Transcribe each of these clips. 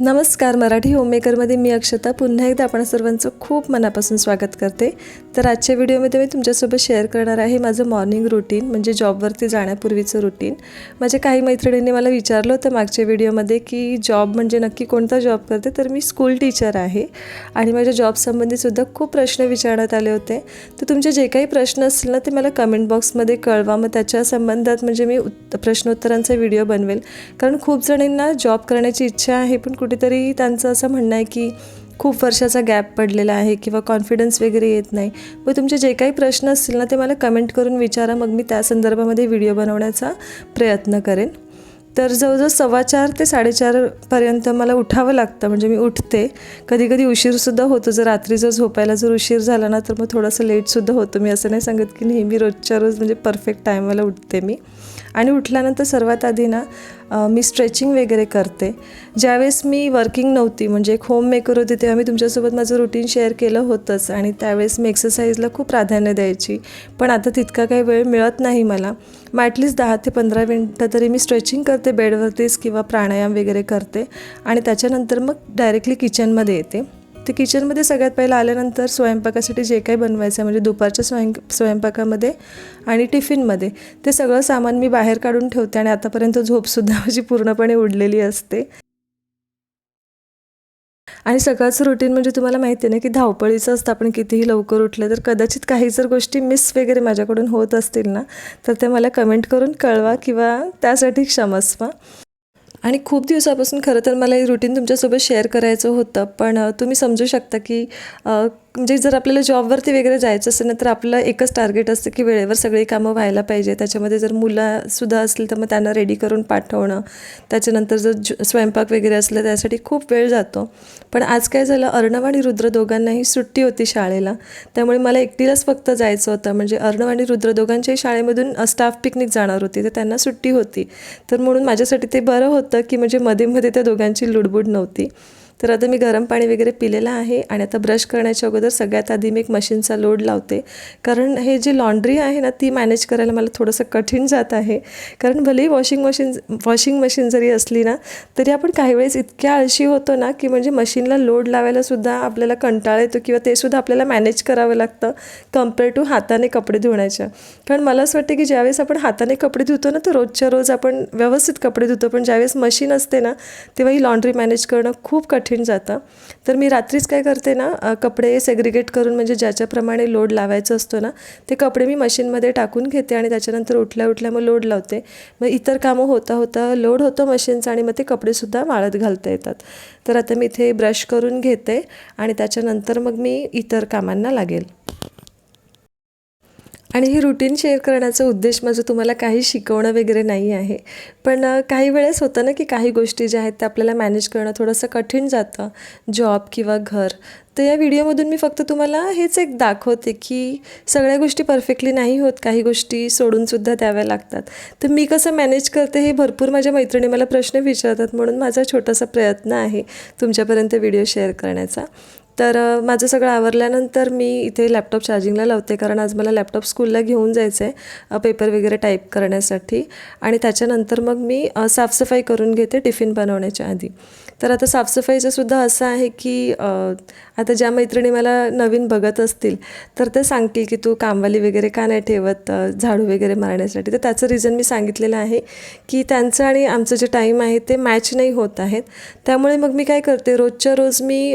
नमस्कार मराठी होममेकरमध्ये मी अक्षता. पुन्हा एकदा आपण सर्वांचं खूप मनापासून स्वागत करते. तर आजच्या व्हिडिओमध्ये मी तुमच्यासोबत शेअर करणार आहे माझं मॉर्निंग रुटीन म्हणजे जॉबवरती जाण्यापूर्वीचं रुटीन माझ्या काही मैत्रिणींनी मला विचारलं होतं मागच्या व्हिडिओमध्ये की जॉब म्हणजे नक्की कोणता जॉब करते? तर मी स्कूल टीचर आहे. आणि माझ्या जॉबसंबंधीसुद्धा खूप प्रश्न विचारण्यात आले होते. तर तुमचे जे काही प्रश्न असतील ना ते मला कमेंट बॉक्समध्ये कळवा. मग त्याच्या संबंधात म्हणजे मी उत प्रश्नोत्तरांचा व्हिडिओ बनवेल. कारण खूप जणींना जॉब करण्याची इच्छा आहे पण कुठेतरी त्यांचं असं म्हणणं आहे की खूप वर्षाचा गॅप पडलेला आहे किंवा कॉन्फिडन्स वगैरे येत नाही. मग तुमचे जे काही प्रश्न असतील ना ते मला कमेंट करून विचारा. मग मी त्या संदर्भामध्ये व्हिडिओ बनवण्याचा प्रयत्न करेन. तर जवळजवळ सव्वा चार ते साडेचारपर्यंत मला उठावं लागतं. म्हणजे मी उठते. कधी कधी उशीरसुद्धा होतो. जर रात्री जर झोपायला जर उशीर झाला ना तर मग थोडंसं लेटसुद्धा होतो. मी असं नाही सांगत की नेहमी रोजच्या रोज म्हणजे परफेक्ट टायमाला उठते मी. आणि उठल्यानंतर सर्वात आधी ना मी स्ट्रेचिंग वगैरे करते. ज्यावेळेस मी वर्किंग नव्हती म्हणजे एक होम मेकर होते तेव्हा मी तुमच्यासोबत माझं रुटीन शेअर केलं होतंच. आणि त्यावेळेस मी एक्सरसाइजला खूप प्राधान्य द्यायची. पण आता तितका काही वेळ मिळत नाही मला. मग ॲटलिस्ट दहा ते पंधरा मिनटं तरी मी स्ट्रेचिंग करते बेडवरतीच किंवा प्राणायाम वगैरे करते. आणि त्याच्यानंतर मग डायरेक्टली किचनमध्ये येते. ते किचनमध्ये सगळ्यात पहिलं आल्यानंतर स्वयंपाकासाठी जे काही बनवायचं आहे म्हणजे दुपारच्या स्वयं स्वयंपाकामध्ये आणि टिफिनमध्ये ते सगळं सामान मी बाहेर काढून ठेवते आणि आतापर्यंत झोपसुद्धा माझी पूर्णपणे उडलेली असते. आणि सकाळचं रुटीन म्हणजे तुम्हाला माहिती आहे ना की धावपळीचं असतं आपण कितीही लवकर उठलं तर कदाचित काही जर गोष्टी मिस वगैरे माझ्याकडून होत असतील ना तर ते मला कमेंट करून कळवा किंवा त्यासाठी क्षमस्वा आणि खूप दिवसापासून खरं तर मला हे रुटीन तुमच्यासोबत शेअर करायचं होतं पण तुम्ही समजू शकता की म्हणजे जर आपल्याला जॉबवरती वगैरे जायचं असेल ना तर आपलं एकच टार्गेट असतं की वेळेवर सगळी कामं व्हायला पाहिजे. त्याच्यामध्ये जर मुलंसुद्धा असतील तर मग त्यांना रेडी करून पाठवणं. त्याच्यानंतर जर ज स्वयंपाक वगैरे असलं त्यासाठी खूप वेळ जातो. पण आज काय झालं अर्णव आणि रुद्र दोघांनाही सुट्टी होती शाळेला. त्यामुळे मला एकटीलाच फक्त जायचं होतं. म्हणजे अर्णव आणि रुद्र दोघांच्याही शाळेमधून स्टाफ पिकनिक जाणार होती तर त्यांना सुट्टी होती. तर म्हणून माझ्यासाठी ते बरं होतं की म्हणजे मध्ये मध्ये त्या दोघांची लुडबुड नव्हती. तर आता मी गरम पाणी वगैरे पिलेलं आहे आणि आता ब्रश करण्याच्या अगोदर सगळ्यात आधी मी एक मशीनचा लोड लावते. कारण हे जे लॉन्ड्री आहे ना ती मॅनेज करायला मला थोडंसं कठीण जात आहे. कारण भलेही वॉशिंग मशीन वॉशिंग मशीन जरी असली ना तरी आपण काही वेळेस इतक्या आळशी होतो ना की म्हणजे मशीनला लोड लावायलासुद्धा आपल्याला कंटाळा येतो किंवा ते सुद्धा आपल्याला मॅनेज करावं लागतं कंपेअर टू हाताने कपडे धुण्याच्या. कारण मला असं वाटतं की ज्यावेळेस आपण हाताने कपडे धुतो ना तर रोजच्या रोज आपण व्यवस्थित कपडे धुतो. पण ज्यावेळेस मशीन असते ना तेव्हा ही लॉन्ड्री मॅनेज करणं खूप कठीण जातं. तर मी रात्रीच काय करते ना कपडे सेग्रिगेट करून म्हणजे ज्याच्याप्रमाणे लोड लावायचं असतो ना ते कपडे मी मशीनमध्ये टाकून घेते आणि त्याच्यानंतर उठल्या उठल्या मग लोड लावते. मग इतर कामं होता होता लोड होतं मशीनचं आणि मग ते कपडेसुद्धा वाळत घालता येतात. तर आता मी इथे ब्रश करून घेते आणि त्याच्यानंतर मग मी इतर कामांना लागेल. आणि ही रुटीन शेअर करण्याचा उद्देश माझं तुम्हाला काही शिकवणं वगैरे नाही आहे. पण काही वेळेस होतं ना की काही गोष्टी ज्या आहेत त्या आपल्याला मॅनेज करणं थोडंसं कठीण जातं. जॉब किंवा घर. तर या व्हिडिओमधून मी फक्त तुम्हाला हेच एक दाखवते की सगळ्या गोष्टी परफेक्टली नाही होत. काही गोष्टी सोडूनसुद्धा द्याव्या लागतात. तर मी कसं मॅनेज करते हे भरपूर माझ्या मैत्रिणी मला प्रश्न विचारतात म्हणून माझा छोटासा प्रयत्न आहे तुमच्यापर्यंत व्हिडिओ शेअर करण्याचा. तर माझं सगळं आवरल्यानंतर मी इथे लॅपटॉप चार्जिंगला लावते. कारण आज मला लॅपटॉप स्कूलला घेऊन जायचं आहे पेपर वगैरे टाईप करण्यासाठी. आणि त्याच्यानंतर मग मी साफसफाई करून घेते टिफिन बनवण्याच्या आधी. तर आता साफसफाईचं सुद्धा असं आहे की आता ज्या मैत्रिणी मला नवीन बघत असतील तर ते सांगतील की तू कामवाली वगैरे का नाही ठेवत झाडू वगैरे मारण्यासाठी. तर त्याचं रिझन मी सांगितलेलं आहे की त्यांचं आणि आमचं जे टाईम आहे ते मॅच नाही होत आहेत. त्यामुळे मग मी काय करते रोजच्या रोज मी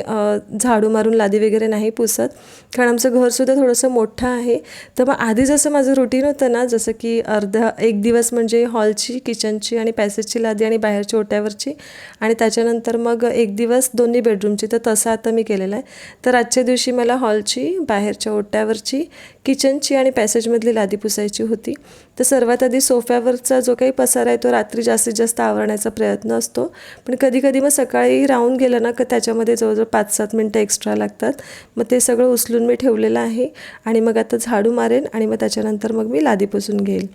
झाडू मारून लादी वगैरे नाही पुसत. कारण आमचं घरसुद्धा थोडंसं मोठं आहे. तर मग आधी जसं माझं रुटीन होतं ना जसं की अर्धा एक दिवस म्हणजे हॉलची किचनची आणि पॅसेजची लादी आणि बाहेरच्या ओट्यावरची. आणि त्याच्यानंतर मग एक दिवस दोन्ही बेडरूमची तर तसं आता मी केलेलं आहे. तर आजच्या दिवशी मला हॉलची बाहेरच्या ओट्यावरची किचनची आणि पॅसेजमधली लादी पुसायची होती. तर सर्वात आधी सोफ्यावरचा जो काही पसारा आहे तो रात्री जास्तीत जास्त आवरण्याचा प्रयत्न असतो. पण कधी कधी मग सकाळी राहून गेलं ना का त्याच्यामध्ये जवळजवळ पाच सात मिनटं एक्स्ट्रा लागतात. मग ते सगळं उचलून मी ठेवलेलं आहे. आणि मग आता झाडू मारेन आणि मग त्याच्यानंतर मग मी लादी पुसून घेईल.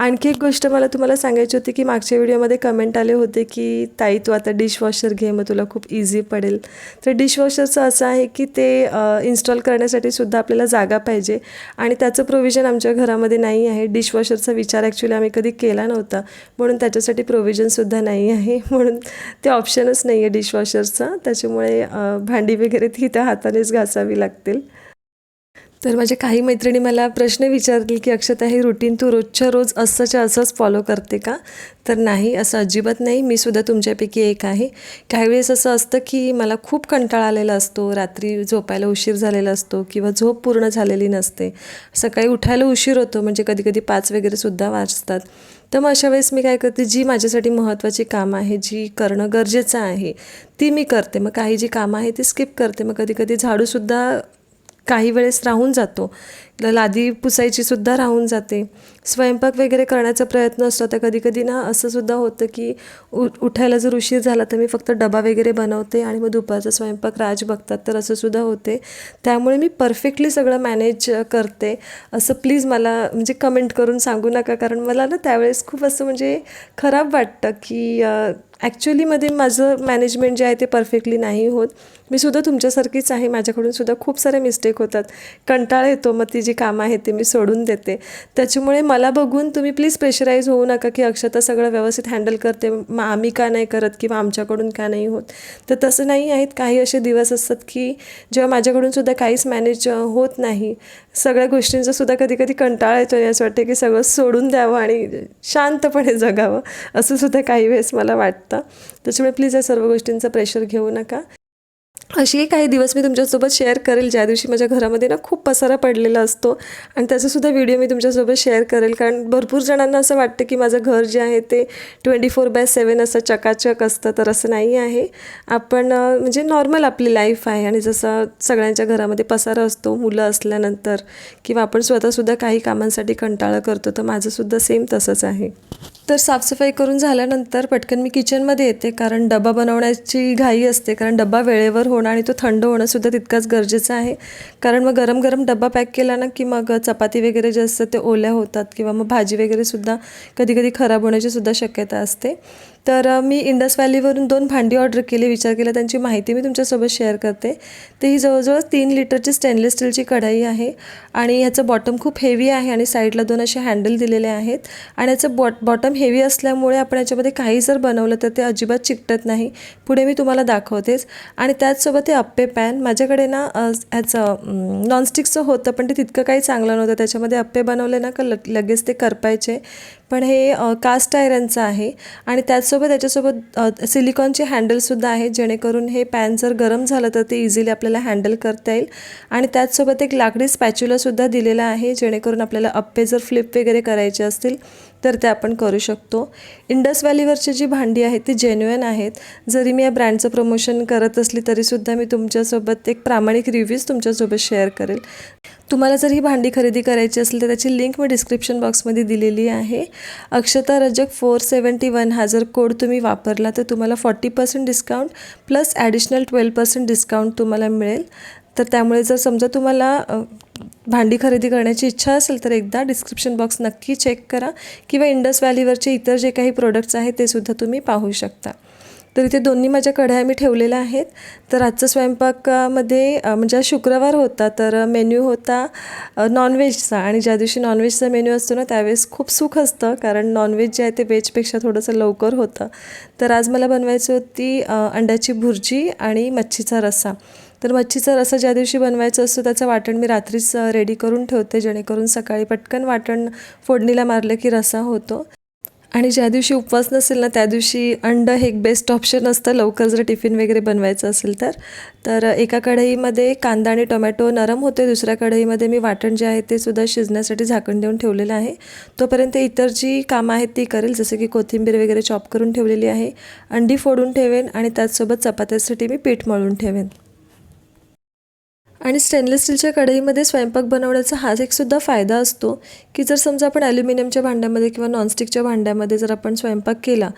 आणखी एक गोष्ट मला तुम्हाला सांगायची होती की मागच्या व्हिडिओमध्ये कमेंट आले होते की ताई तू आता डिशवॉशर घे मग तुला खूप इझी पडेल. तर डिशवॉशरचं असं आहे की ते इन्स्टॉल करण्यासाठी सुद्धा आपल्याला जागा पाहिजे आणि त्याचं प्रोव्हिजन आमच्या घरामध्ये नाही आहे. डिशवॉशरचा विचार ॲक्च्युली आम्ही कधी केला नव्हता म्हणून त्याच्यासाठी प्रोव्हिजनसुद्धा नाही आहे. म्हणून ते ऑप्शनच नाही आहे डिशवॉशरचं त्याच्यामुळे भांडी वगैरे ती त्या हातानेच घासावी लागतील. तर माझ्या काही मैत्रिणी मला प्रश्न विचारतील की अक्षता हे रुटीन तू रोजच्या रोज असंच्या असंच फॉलो करते का? तर नाही असं अजिबात नाही. मी सुद्धा तुमच्यापैकी एक आहे. काही वेळेस असं असतं की मला खूप कंटाळा आलेला असतो. रात्री झोपायला उशीर झालेला असतो किंवा झोप पूर्ण झालेली नसते. सकाळी उठायला उशीर होतो म्हणजे कधी कधी पाच वगैरे सुद्धा वाजतात. तर मग अशा वेळेस मी काय करते जी माझ्यासाठी महत्त्वाची कामं आहे जी करणं गरजेचं आहे ती मी करते. मग काही जी कामं आहे ती स्किप करते. मग कधी कधी झाडूसुद्धा काही वेळेस राहून जातो. लादी पुसायची सुद्धा राहून जाते. स्वयंपाक वगैरे करण्याचा प्रयत्न असतो. तर कधी कधी ना असं सुद्धा होतं की उ उठायला जर उशीर झाला तर मी फक्त डबा वगैरे बनवते आणि मग दुपारचा स्वयंपाक राज बघतात. तर असं सुद्धा होते. त्यामुळे मी परफेक्टली सगळं मॅनेज करते. असं प्लीज मला म्हणजे कमेंट करून सांगू नका. कारण मला ना त्यावेळेस खूप असं म्हणजे खराब वाटतं की ॲक्च्युलीमध्ये माझं मॅनेजमेंट जे आहे ते परफेक्टली नाही होत. मी सुद्धा तुमच्यासारखीच आहे. माझ्याकडून सुद्धा खूप सारे मिस्टेक होतात. कंटाळा येतो मग ती जी कामं आहेत ते मी सोडून देते. त्याच्यामुळे मला बघून तुम्ही प्लीज प्रेशराईज होऊ नका की अक्षता सगळं व्यवस्थित हँडल करते. मग आम्ही का नाही करत किंवा आमच्याकडून का नाही होत. तर तसं नाही आहेत. काही असे दिवस असतात की जेव्हा माझ्याकडून सुद्धा काहीच मॅनेज होत नाही. सगळ्या गोष्टींचा सुद्धा कधी कधी कंटाळा येतो आणि असं वाटतं की सगळं सोडून द्यावं आणि शांतपणे जगावं. असं सुद्धा काही वेळेस मला वाटतं. त्याच्यामुळे प्लीज या सर्व गोष्टींचं प्रेशर घेऊ नका. असेही काही दिवस मी तुमच्यासोबत शेअर करेल ज्या दिवशी माझ्या घरामध्ये ना खूप पसारा पडलेला असतो. आणि त्याचासुद्धा व्हिडिओ मी तुमच्यासोबत शेअर करेल. कारण भरपूर जणांना असं वाटतं की माझं घर जे आहे ते ट्वेंटी फोर बाय सेवन असं चकाचक असतं. तर असं नाही आहे. आपण म्हणजे नॉर्मल आपली लाईफ आहे. आणि जसं सगळ्यांच्या घरामध्ये पसारा असतो मुलं असल्यानंतर किंवा आपण स्वतःसुद्धा काही कामांसाठी कंटाळा करतो तर माझंसुद्धा सेम तसंच आहे. तर साफसफाई करून झाल्यानंतर पटकन मी किचनमध्ये येते. कारण डबा बनवण्याची घाई असते. कारण डबा वेळेवर हो होणं आणि तो थंड होणंसुद्धा तितकाच गरजेचं आहे. कारण मग गरम गरम डबा पॅक केला ना की मग चपाती वगैरे जे असतात ते ओल्या होतात किंवा मग भाजी वगैरे सुद्धा कधी कधी खराब होण्याची सुद्धा शक्यता असते. तर मी इंडस व्हॅलीवरून दोन भांडी ऑर्डर केली विचार केला. त्यांची माहिती मी तुमच्यासोबत शेअर करते. तर ही जवळजवळ तीन लिटरची स्टेनलेस स्टीलची कढाई आहे आणि ह्याचं बॉटम खूप हेवी आहे आणि साईडला दोन असे हँडल दिलेले आहेत. आणि याचं बॉट बॉटम हेवी असल्यामुळे आपण याच्यामध्ये काही जर बनवलं तर ते अजिबात चिकटत नाही. पुढे मी तुम्हाला दाखवतेच. आणि त्याचसोबत हे अप्पे पॅन माझ्याकडे ना ह्याचं नॉनस्टिकचं होतं पण ते तितकं काही चांगलं नव्हतं. त्याच्यामध्ये अप्पे बनवले ना का लगेच ते करपायचे. पण हे कास्ट आयरनचं आहे आणि त्याचसोबत त्याच्यासोबत सिलिकॉनचे हँडलसुद्धा आहेत जेणेकरून हे पॅन जर गरम झालं तर ते इझिली आपल्याला हँडल करता येईल. आणि त्याचसोबत एक लाकडी स्पॅच्युलासुद्धा दिलेला आहे जेणेकरून आपल्याला अप्पे जर फ्लिप वगैरे करायचे असतील तर ते आपण करू शकतो. इंडस व्हॅलीवरची जी भांडी आहेत ती जेन्युअन आहेत. जरी मी या ब्रँडचं प्रमोशन करत असली तरीसुद्धा मी तुमच्यासोबत एक प्रामाणिक रिव्ह्यूज तुमच्यासोबत शेअर करेल. तुम्हाला जर ही भांडी खरेदी करायची असेल तर त्याची लिंक मी डिस्क्रिप्शन बॉक्समध्ये दिलेली आहे. Akshata Rajak four seventy one हा जर कोड तुम्ही वापरला तर तुम्हाला forty percent discount plus additional twelve percent discount तुम्हाला मिळेल. तर त्यामुळे जर समजा तुम्हाला भांडी खरेदी करण्याची इच्छा असेल तर एकदा डिस्क्रिप्शन बॉक्स नक्की चेक करा. किंवा इंडस व्हॅलीवरचे इतर जे काही प्रोडक्ट्स आहेत ते सुद्धा तुम्ही पाहू शकता. तर इथे दोन्ही माझ्या कढाया मी ठेवलेल्या आहेत. तर आजचा स्वयंपाकामध्ये म्हणजे शुक्रवार होता तर मेन्यू होता नॉनव्हेजचा आणि ज्या दिवशी नॉनव्हेजचा मेन्यू असतो ना त्यावेळेस खूप सुख असतं कारण नॉनव्हेज जे आहे ते व्हेजपेक्षा थोडंसं लवकर होतं. तर आज मला बनवायची होती अंड्याची भुर्जी आणि मच्छीचा रस्सा. तर मच्छीचा रस्सा ज्या दिवशी बनवायचा असतो त्याचं वाटण मी रात्रीच रेडी करून ठेवते जेणेकरून सकाळी पटकन वाटण फोडणीला मारलं की रस्सा होतो. आणि ज्या दिवशी उपवास नसेल ना त्या दिवशी अंड हे एक बेस्ट ऑप्शन असतं. लवकर जर टिफिन वगैरे बनवायचं असेल तर. तर एका कढईमध्ये कांदा आणि टोमॅटो नरम होते. दुसऱ्या कढईमध्ये मी वाटण जे आहे ते सुद्धा शिजण्यासाठी झाकण देऊन ठेवलेलं आहे. तोपर्यंत इतर जी कामं आहेत ती करेल जसं की कोथिंबीर वगैरे चॉप करून ठेवलेली आहे. अंडी फोडून ठेवेन आणि त्याचसोबत चपात्यासाठी मी पीठ मळून ठेवेन. आणि स्टेनलेस स्टीलच्या कढईमध्ये स्वयंपाक बनवण्याचा हाच एक सुद्धा फायदा असतो की जर समजा आपण ॲल्युमिनियमच्या भांड्यामध्ये किंवा नॉनस्टिकच्या भांड्यामध्ये जर आपण स्वयंपाक केला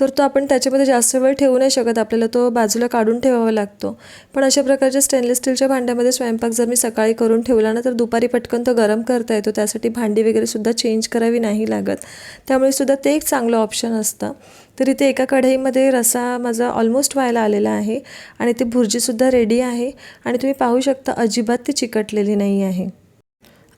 तर तो आपण त्याच्यामध्ये जास्त वेळ ठेवू नाही शकत. आपल्याला तो बाजूला काढून ठेवावा लागतो. पण अशा प्रकारच्या स्टेनलेस स्टीलच्या भांड्यामध्ये स्वयंपाक जर मी सकाळी करून ठेवला ना तर दुपारी पटकन तो गरम करता येतो. त्यासाठी भांडी वगैरे सुद्धा चेंज करावी नाही लागत. त्यामुळे सुद्धा ते एक चांगलं ऑप्शन असतं. तर इथे एका कढईमध्ये रसा माझा ऑलमोस्ट व्हायला आलेला आहे आणि ती भुर्जीसुद्धा रेडी आहे. आणि तुम्ही पाहू शकता अजिबात ती चिकटलेली नाही आहे.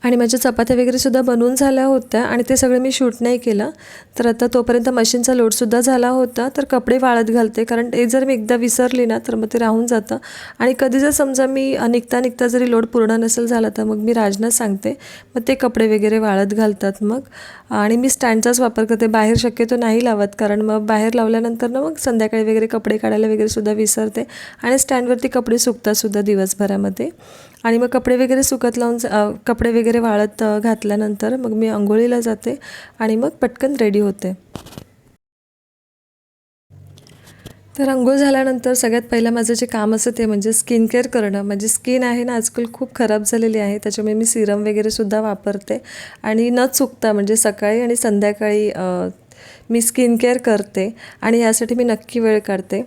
आणि माझ्या चपात्या वगैरे सुद्धा बनवून झाल्या होत्या आणि ते सगळं मी शूट नाही केलं. तर आता तोपर्यंत मशीनचा लोडसुद्धा झाला होता. तर कपडे वाळत घालते कारण ते जर मी एकदा विसरली ना तर मग ते राहून जातं. आणि कधी जर समजा मी निघता निघता जरी लोड पूर्ण नसेल झाला तर मग मी राजना सांगते. मग ते कपडे वगैरे वाळत घालतात मग. आणि मी स्टँडचाच वापर करते. बाहेर शक्यतो नाही लावत कारण मग बाहेर लावल्यानंतर ना मग संध्याकाळी वगैरे कपडे काढायला वगैरे सुद्धा विसरते. आणि स्टँडवरती कपडे सुकतातसुद्धा दिवसभरामध्ये. आणि मग कपडे वगैरे सुकत लावून कपडे वगैरे वाळत घातल्यानंतर मग मी आंघोळीला जाते आणि मग पटकन रेडी होते. तर अंघोळ झाल्यानंतर सगळ्यात पहिलं माझं जे काम असतं ते म्हणजे स्किन केअर करणं. माझी स्किन आहे ना आजकाल खूप खराब झालेली आहे. त्याच्यामुळे मी सिरम वगैरेसुद्धा वापरते. आणि न चुकता म्हणजे सकाळी आणि संध्याकाळी मी स्किन केअर करते. आणि यासाठी मी नक्की वेळ काढते.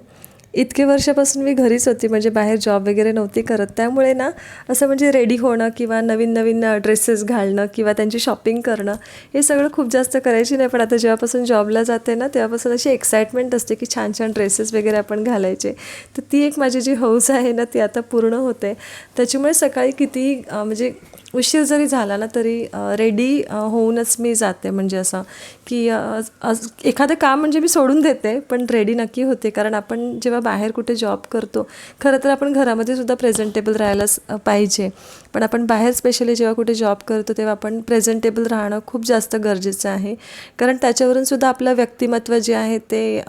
इतके वर्षापासून मी घरीच होती म्हणजे बाहेर जॉब वगैरे नव्हती करत. त्यामुळे ना असं म्हणजे रेडी होणं किंवा नवीन नवीन ड्रेसेस घालणं किंवा त्यांची शॉपिंग करणं हे सगळं खूप जास्त करायची नाही. पण आता जेव्हापासून जॉबला जाते ना तेव्हापासून अशी एक्साइटमेंट असते की छान छान ड्रेसेस वगैरे आपण घालायचे. तर ती एक माझी जी हौस आहे ना ती आता पूर्ण होते. त्याच्यामुळे सकाळी किती म्हणजे उशीर जरी झाला ना तरी रेडी होऊनच मी जाते. म्हणजे असं की एखादं काम म्हणजे मी सोडून देते पण रेडी नक्की होते. कारण आपण जेव्हा बाहेर कुठे जॉब करतो खरं तर आपण घरामध्ये सुद्धा प्रेझेंटेबल राहायलाच पाहिजे. पण आपण बाहेर स्पेशली जेव्हा कुठे जॉब करतो तेव्हा आपण प्रेझेंटेबल राहणं खूप जास्त गरजेचं आहे. कारण त्याच्यावरून सुद्धा आपलं व्यक्तिमत्व जे आहे ते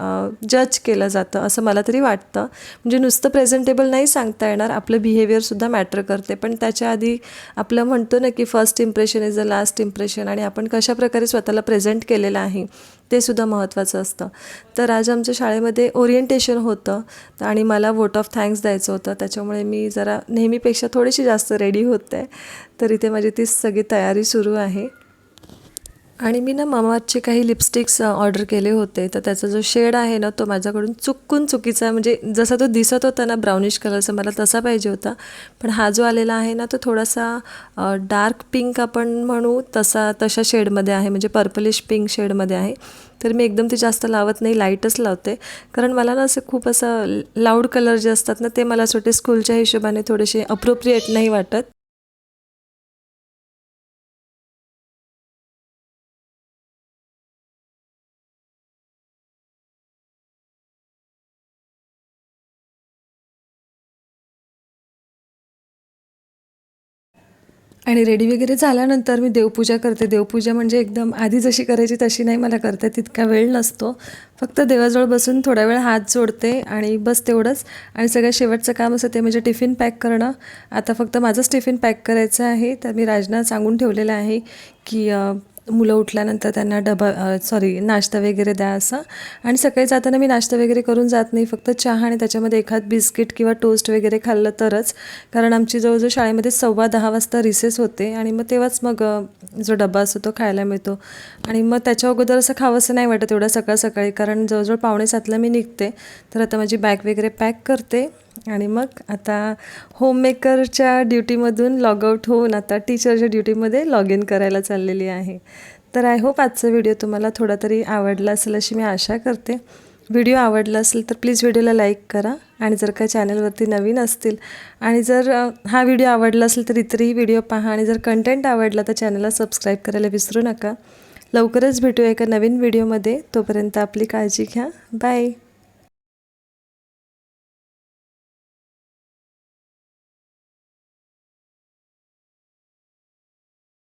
जज केलं जातं असं मला तरी वाटतं. म्हणजे नुसतं प्रेझेंटेबल नाही सांगता येणार आपलं बिहेवियरसुद्धा मॅटर करते. पण त्याच्या आधी आपलं म्हणतो ना की first impression is a last impression आणि आपण कशा प्रकारे स्वतःला प्रेझेंट केलेलं आहे ते सुद्धा महत्त्वाचं असतं. तर आज आमच्या शाळेमध्ये ओरिएंटेशन होतं आणि मला वोट ऑफ थँक्स द्यायचं होतं. त्याच्यामुळे मी जरा नेहमीपेक्षा थोडीशी जास्त रेडी होते. तर इथे माझी ती सगळी तयारी सुरू आहे. आणि मी ना मामाचे काही लिपस्टिक्स ऑर्डर केले होते. तर त्याचा जो शेड आहे ना तो माझ्याकडून चुकून चुकीचा म्हणजे जसा तो दिसत होता ना ब्राउनिश कलरचा मला तसा पाहिजे होता. पण हा जो आलेला आहे ना तो थोडासा डार्क पिंक आपण म्हणू तसा तशा शेडमध्ये आहे. म्हणजे पर्पलिश पिंक शेडमध्ये आहे. तर मी एकदम ते जास्त लावत नाही लाईटच लावते. कारण मला ना असं खूप असं लाऊड कलर जे असतात ना ते मला असं वाटते स्कूलच्या हिशोबाने थोडेसे अप्रोप्रिएट नाही वाटत. आणि रेडी वगैरे झाल्यानंतर मी देवपूजा करते. देवपूजा म्हणजे एकदम आधी जशी करायची तशी नाही मला करता तितका वेळ नसतो. फक्त देवाजवळ बसून थोडा वेळ हात जोडते आणि बस तेवढंच. आणि सगळ्यात शेवटचं काम असं ते म्हणजे टिफिन पॅक करणं. आता फक्त माझंच टिफिन पॅक करायचं आहे. तर मी राजना सांगून ठेवलेलं आहे की मुलं उठल्यानंतर त्यांना डबा सॉरी नाश्ता वगैरे द्या असं. आणि सकाळी जाताना मी नाश्ता वगैरे करून जात नाही. फक्त चहा आणि त्याच्यामध्ये एखाद बिस्किट किंवा टोस्ट वगैरे खाल्लं तरच. कारण आमची जवळजवळ शाळेमध्ये सव्वा दहा वाजता रिसेस होते. आणि मग तेव्हाच मग जो डबा असतो तो खायला मिळतो. आणि मग त्याच्या अगोदर असं खावंसं नाही वाटत एवढं सकाळ सकाळी. कारण जवळजवळ पावणे सातला मी निघते. तर आता माझी बॅग वगैरे पॅक करते. आणि मग आता होममेकरच्या ड्युटीमधून लॉगआउट होऊन आता टीचरच्या ड्युटीमध्ये लॉग इन करायला चाललेली आहे. तर आय होप आजचा व्हिडिओ तुम्हाला थोडा तरी आवडला असेल अशी मी आशा करते. व्हिडिओ आवडला असेल तर प्लीज व्हिडिओला लाईक करा आणि जर का चॅनलवरती नवीन असतील आणि जर हा व्हिडिओ आवडला असेल तर इतरही व्हिडिओ पहा आणि जर कंटेंट आवडला तर चॅनलला सबस्क्राईब करायला विसरू नका. लवकरच भेटूया एका नवीन व्हिडिओमध्ये तोपर्यंत आपली काळजी घ्या. बाय